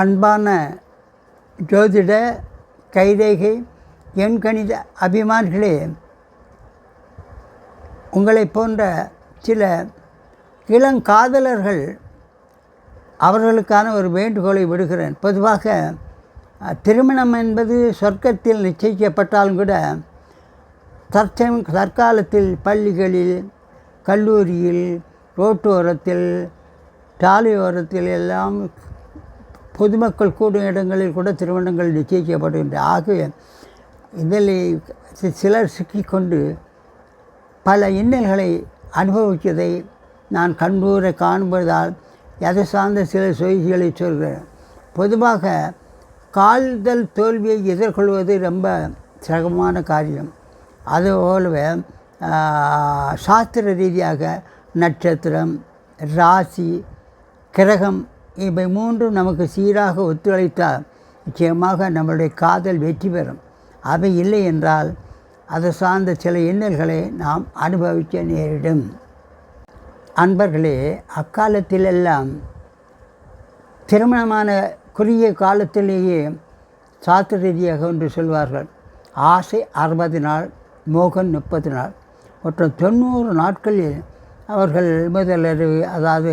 அன்பான ஜோதிட கைரேகை என் கணித அபிமானிகளே உங்களைப் போன்ற சில இளங்காதலர்கள் அவர்களுக்கான ஒரு வேண்டுகோளை விடுகிறேன். பொதுவாக திருமணம் என்பது சொர்க்கத்தில் நிச்சயிக்கப்பட்டாலும் கூட தற்சம் தற்காலத்தில் பள்ளிகளில் கல்லூரியில் ரோட்டோரத்தில் சாலையோரத்தில் எல்லாம் பொதுமக்கள் கூடும் இடங்களில் கூட திருமணங்கள் நிச்சயிக்கப்படுகின்றன ஆகவே இதில் சிலர் சிக்கிக்கொண்டு பல இன்னல்களை அனுபவித்ததை நான் கண்கூர காண்பதால் எதை சார்ந்த சில செய்திகளை சொல்கிறேன். பொதுவாக கால்தல் தோல்வியை எதிர்கொள்வது ரொம்ப சிரமமான காரியம். அது போலவே சாஸ்திர ரீதியாக நட்சத்திரம் ராசி கிரகம் இவை மூன்றும் நமக்கு சீராக ஒத்துழைத்தால் நிச்சயமாக நம்மளுடைய காதல் வெற்றி பெறும். அவை இல்லை என்றால் அதை சார்ந்த சில இன்னல்களை நாம் அனுபவிக்க நேரிடும். அன்பர்களே அக்காலத்திலெல்லாம் திருமணமான குறுகிய காலத்திலேயே சாத்திர ரீதியாக ஒன்று சொல்வார்கள். ஆசை அறுபது நாள் மோகன் முப்பது நாள். மற்றும் தொண்ணூறு நாட்களில் அவர்கள் முதலறிவு அதாவது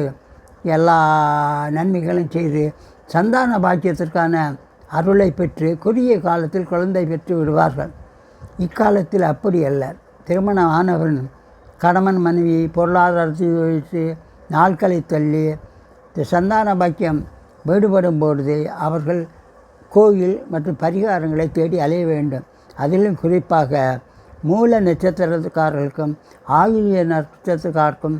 எல்லா நன்மைகளும் செய்து சந்தான பாக்கியத்திற்கான அருளை பெற்று குறுகிய காலத்தில் குழந்தை பெற்று விடுவார்கள். இக்காலத்தில் அப்படி அல்ல. திருமணம் ஆனவன் கணவன் மனைவி பொருளாதாரத்தை வைத்து நாட்களை தள்ளி இந்த சந்தான பாக்கியம் வேறுபடும் பொழுது அவர்கள் கோயில் மற்றும் பரிகாரங்களை தேடி அலைய வேண்டும். அதிலும் குறிப்பாக மூல நட்சத்திரக்காரர்களுக்கும் ஆயுத நட்சத்திரக்காருக்கும்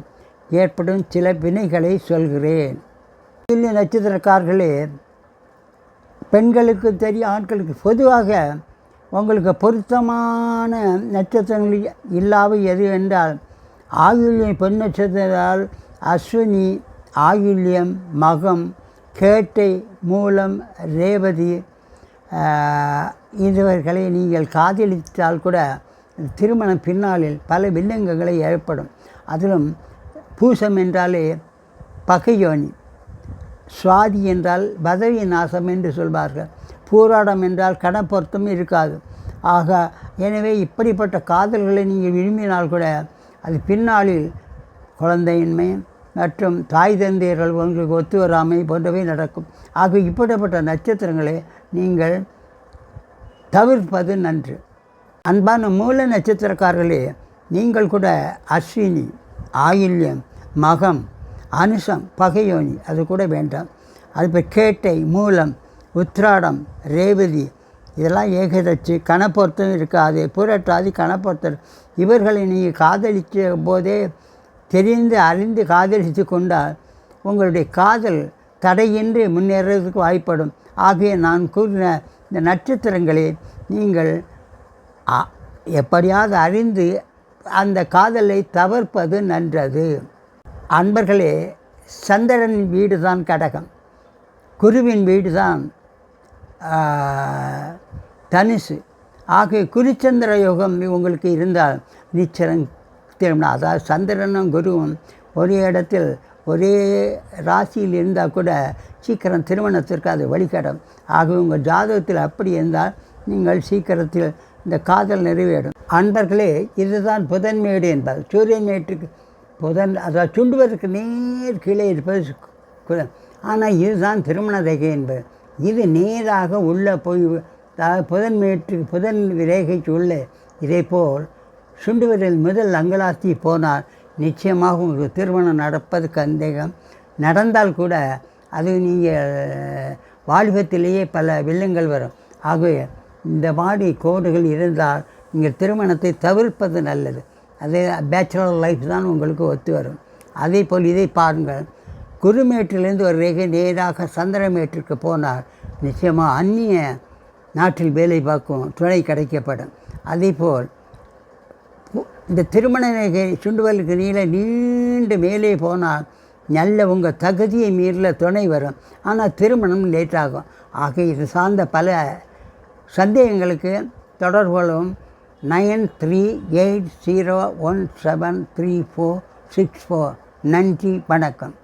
ஏற்படும் சில வினைகளை சொல்கிறேன். ஆயுள்ய நட்சத்திரக்காரர்களே பெண்களுக்கு தெரியும் ஆண்களுக்கு பொதுவாக உங்களுக்கு பொருத்தமான நட்சத்திரங்கள் இல்லாமல் எது என்றால் ஆயுள்யம் பெண் நட்சத்திரத்தால் அஸ்வினி ஆயுள்யம் மகம் கேட்டை மூலம் ரேவதி ஆஹ், இதுவர்களை நீங்கள் காதலித்தால் கூட திருமணம் பின்னாளில் பல வில்லங்கங்களை ஏற்படும். அதிலும் பூசம் என்றாலே பகையோனி. சுவாதி என்றால் பதவி நாசம் என்று சொல்வார்கள். பூராடம் என்றால் கடப்பொருத்தம் இருக்காது. ஆக எனவே இப்படிப்பட்ட காதல்களை நீங்கள் விரும்பினால் கூட அது பின்னாளில் குழந்தையின்மை மற்றும் தாய் தந்தையர்கள் உங்களுக்கு ஒத்து வராமை போன்றவை நடக்கும். ஆக இப்படிப்பட்ட நட்சத்திரங்களை நீங்கள் தவிர்ப்பது நன்று. அன்பான மூல நட்சத்திரக்காரர்களே நீங்கள் கூட அஸ்வினி ஆயில்யம் மகம் அனுசம் பகையோனி அது கூட வேண்டாம். அது இப்போ கேட்டை மூலம் உத்ராடம் ரேவதி இதெல்லாம் ஏகதச்சு கணப்பொருத்தம் இருக்காது புரட்டாதி கணப்பொருத்தர் இவர்களை நீங்கள் காதலித்த போதே தெரிந்து அறிந்து காதலித்து கொண்டால் உங்களுடைய காதல் தடையின்றி முன்னேறதுக்கு வாய்ப்படும். ஆகிய நான் கூறின இந்த நட்சத்திரங்களை நீங்கள் அ- எப்படியாவது அறிந்து அந்த காதலை தவிர்ப்பது நன்றது. அன்பர்களே சந்திரன் வீடு தான் கடகம். குருவின் வீடு தான் தனுசு. ஆகிய குருச்சந்திர யோகம் உங்களுக்கு இருந்தால் நிச்சயம் திருமணம் அதாவது சந்திரனும் குருவும் ஒரே இடத்தில் ஒரே ராசியில் இருந்தால் கூட சீக்கிரம் திருமணத்திற்கு அது வழிகாட்டும். ஆகவே உங்கள் ஜாதகத்தில் அப்படி இருந்தால் நீங்கள் சீக்கிரத்தில் இந்த காதல் நிறைவேறும். அன்பர்களே இதுதான் புதன்மேடு என்பது சூரியன் மேட்டுக்கு புதன் அதாவது சுண்டுவதற்கு நேர் கீழே இருப்பது குதன் ஆனால் இதுதான் திருமண ரேகை என்பது. இது நேராக உள்ளே போய் அதாவது புதன் மேட்டுக்கு புதன் ரேகைக்கு உள்ளே. இதேபோல் சுண்டுவரில் முதல் அங்கலாஸ்தி போனால் நிச்சயமாக உங்களுக்கு திருமணம் நடப்பது சந்தேகம் நடந்தால் கூட அது நீங்கள் வாலிபத்திலேயே பல வில்லங்கள் வரும். ஆகவே இந்த மாதிரி கோடுகள் இருந்தால் நீங்கள் திருமணத்தை தவிர்ப்பது நல்லது. அதே பேச்சுலர் லைஃப் தான் உங்களுக்கு ஒத்து வரும். அதே போல் இதை பாருங்கள். குருமேட்டிலிருந்து ஒரு ரேகை நேராக சந்திரமேட்டிற்கு போனால் நிச்சயமாக அந்நிய நாட்டில் வேலை பார்க்கும் துணை கிடைக்கப்படும். அதேபோல் போல் இந்த திருமண ரேகை சுண்டுவலுக்கு நீள நீண்டு மேலே போனால் நல்ல உங்கள் தகுதியை மீறல துணை வரும். ஆனால் திருமணம் லேட்டாகும். ஆக இது சார்ந்த பல சந்தேகங்களுக்கு தொடர்புகளும் nine three eight zero one seven three four six four. நன்றி வணக்கம்.